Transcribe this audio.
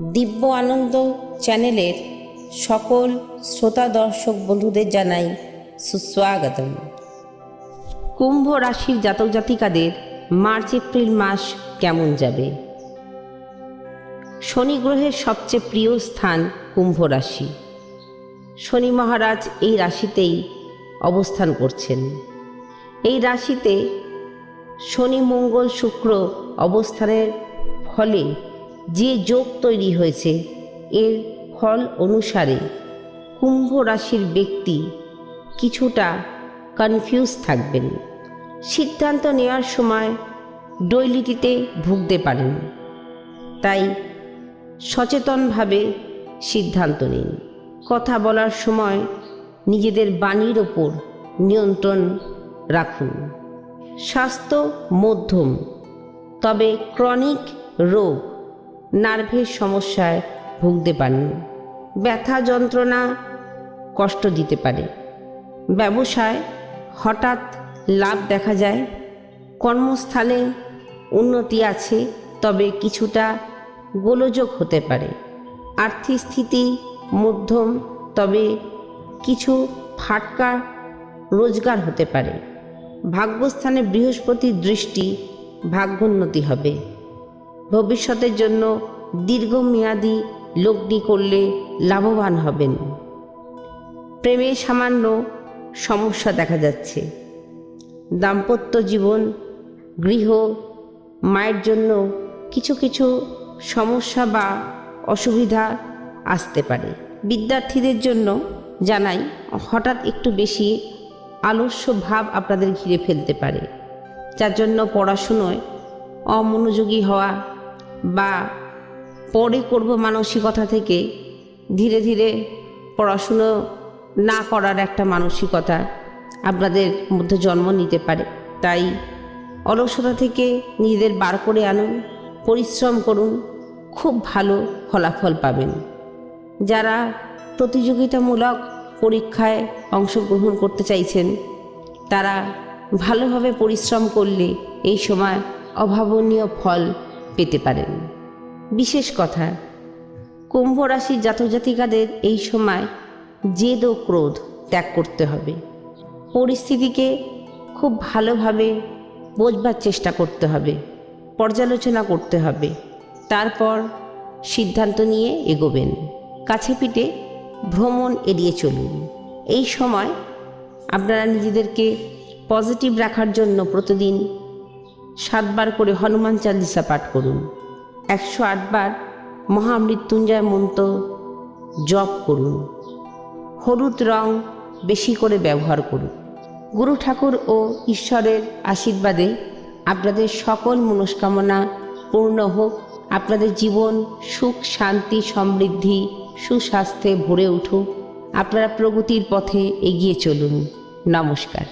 দিব্য আনন্দ চ্যানেলের সকল শ্রোতা দর্শক বন্ধুদের জানাই সুস্বাগতম। কুম্ভ রাশির জাতক জাতিকাদের মার্চ, এপ্রিল মাস কেমন যাবে? শনি গ্রহের সবচেয়ে প্রিয় স্থান কুম্ভ রাশি। শনি মহারাজ এই রাশিতেই অবস্থান করছেন। এই রাশিতে শনি, মঙ্গল, শুক্র অবস্থানের ফলে যে যোগ তৈরি হয়েছে, এর ফল অনুসারে কুম্ভ রাশির ব্যক্তি কিছুটা কনফিউজ থাকবেন। সিদ্ধান্ত নেওয়ার সময় ডৈলিটিতে ভুগতে পারেন। তাই সচেতনভাবে সিদ্ধান্ত নিন। কথা বলার সময় নিজেদের বাণীর ওপর নিয়ন্ত্রণ রাখুন। স্বাস্থ্য মধ্যম, তবে ক্রনিক রোগ নার্ভের সমস্যায় ভুগতে পারেন। ব্যথা যন্ত্রণা কষ্ট দিতে পারে। ব্যবসায় হঠাৎ লাভ দেখা যায়। কর্মস্থলে উন্নতি আছে, তবে কিছুটা গোলযোগ হতে পারে। আর্থিক স্থিতি মধ্যম, তবে কিছু ফাটকা রোজগার হতে পারে। ভাগ্যস্থানে বৃহস্পতির দৃষ্টি ভাগ্যোন্নতি হবে। ভবিষ্যতের জন্য দীর্ঘমেয়াদী লগ্নি করলে লাভবান হবেন। প্রেমে সামান্য সমস্যা দেখা যাচ্ছে। দাম্পত্য জীবন, গৃহ, মায়ের জন্য কিছু কিছু সমস্যা বা অসুবিধা আসতে পারে। বিদ্যার্থীদের জন্য জানাই, হঠাৎ একটু বেশি আলস্য ভাব আপনাদের ঘিরে ফেলতে পারে। যার জন্য পড়াশুনোয় অমনোযোগী হওয়া বা পরে করব মানসিকতা থেকে ধীরে ধীরে পড়াশুনো না করার একটা মানসিকতা আপনাদের মধ্যে জন্ম নিতে পারে। তাই অলসতা থেকে নিজেদের বার করে আনুন, পরিশ্রম করুন, খুব ভালো ফলাফল পাবেন। যারা প্রতিযোগিতামূলক পরীক্ষায় অংশগ্রহণ করতে চাইছেন, তারা ভালোভাবে পরিশ্রম করলে এই সময় অভাবনীয় ফল পেতে পারেন। বিশেষ কথা, কুম্ভ রাশির জাতজাতিকাদের এই সময় জেদ ও ক্রোধ ত্যাগ করতে হবে। পরিস্থিতিকে খুব ভালোভাবে বোঝবার চেষ্টা করতে হবে, পর্যালোচনা করতে হবে। তারপর সিদ্ধান্ত নিয়ে এগোবেন। কাছে পিঠে ভ্রমণ এড়িয়ে চলুন। এই সময় আপনারা নিজেদেরকে পজিটিভ রাখার জন্য প্রতিদিন সাতবার করে হনুমান চালিসা পাঠ করুন। একশো আটবার মহামৃত্যুঞ্জয় মন্ত্র জপ করুন। হলুদ রং বেশি করে ব্যবহার করুন। গুরু ঠাকুর ও ঈশ্বরের আশীর্বাদে আপনাদের সকল মনস্কামনা পূর্ণ হোক। আপনাদের জীবন সুখ, শান্তি, সমৃদ্ধি, সুস্বাস্থ্যে ভরে উঠুক। আপনারা প্রগতির পথে এগিয়ে চলুন। নমস্কার।